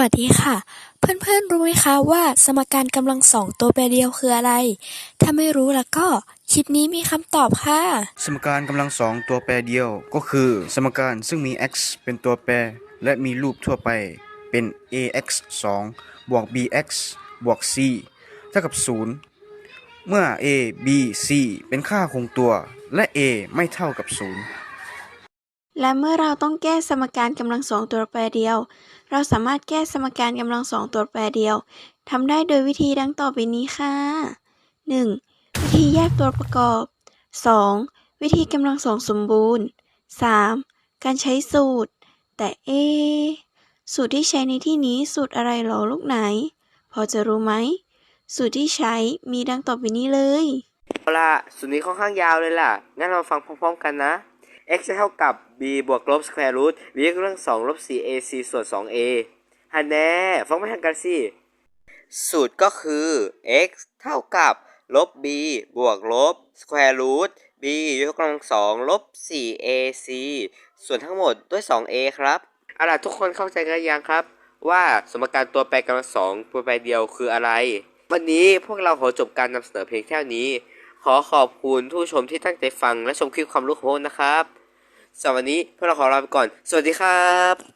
วัสดีค่ะ เพื่อนๆรู้ไหมคะว่าสมการกำลังสองตัวแปรเดียวคืออะไร ถ้าไม่รู้แล้วก็คลิปนี้มีคำตอบค่ะ สมการกำลังสองตัวแปรเดียวก็คือ สมการซึ่งมี x เป็นตัวแปร และมีรูปทั่วไปเป็น ax 2บวก bx บวก c เท่ากับ 0 เมื่อ a b c เป็นค่าคงตัวและ a ไม่เท่ากับ 0 และเมื่อเราต้องแก้สมการกำลังสองตัวแปรเดียว เราสามารถแก้สมการกำลังสองตัวแปรเดียวทำได้โดยวิธีดังต่อไปนี้ค่ะ 1. วิธีแยกตัวประกอบ 2. วิธีกำลังสองสมบูรณ์ 3. การใช้สูตร แต่เอ สูตรที่ใช้ในที่นี้สูตรอะไรหรอลูกไหน พอจะรู้ไหม สูตรที่ใช้มีดังต่อไปนี้เลย เอาล่ะสูตรนี้ค่อนข้างยาวเลยล่ะ งั้นเราฟังพร้อมๆกันนะ x จะเท่ากับ b บวกลบ square root b กำลังสองลบ 4ac ส่วน 2a ฮันแน่ฟังไม่ทันกันสิ สูตรก็คือ x เท่ากับลบ b บวกลบ square root b ยกกำลังสองลบ 4ac ส่วนทั้งหมดด้วย 2a ครับเอาล่ะทุกคนเข้าใจกันยังครับ ว่าสมการตัวแปรกำลังสองตัวแปรเดียวคืออะไร วันนี้พวกเราขอจบการนำเสนอเพียงแค่นี้ ขอขอบคุณผู้ชมที่ตั้งใจฟังและชมคลิปความรู้ของพวกนะครับสำหรับวันนี้พวกเราขอลาไปก่อน สวัสดีครับ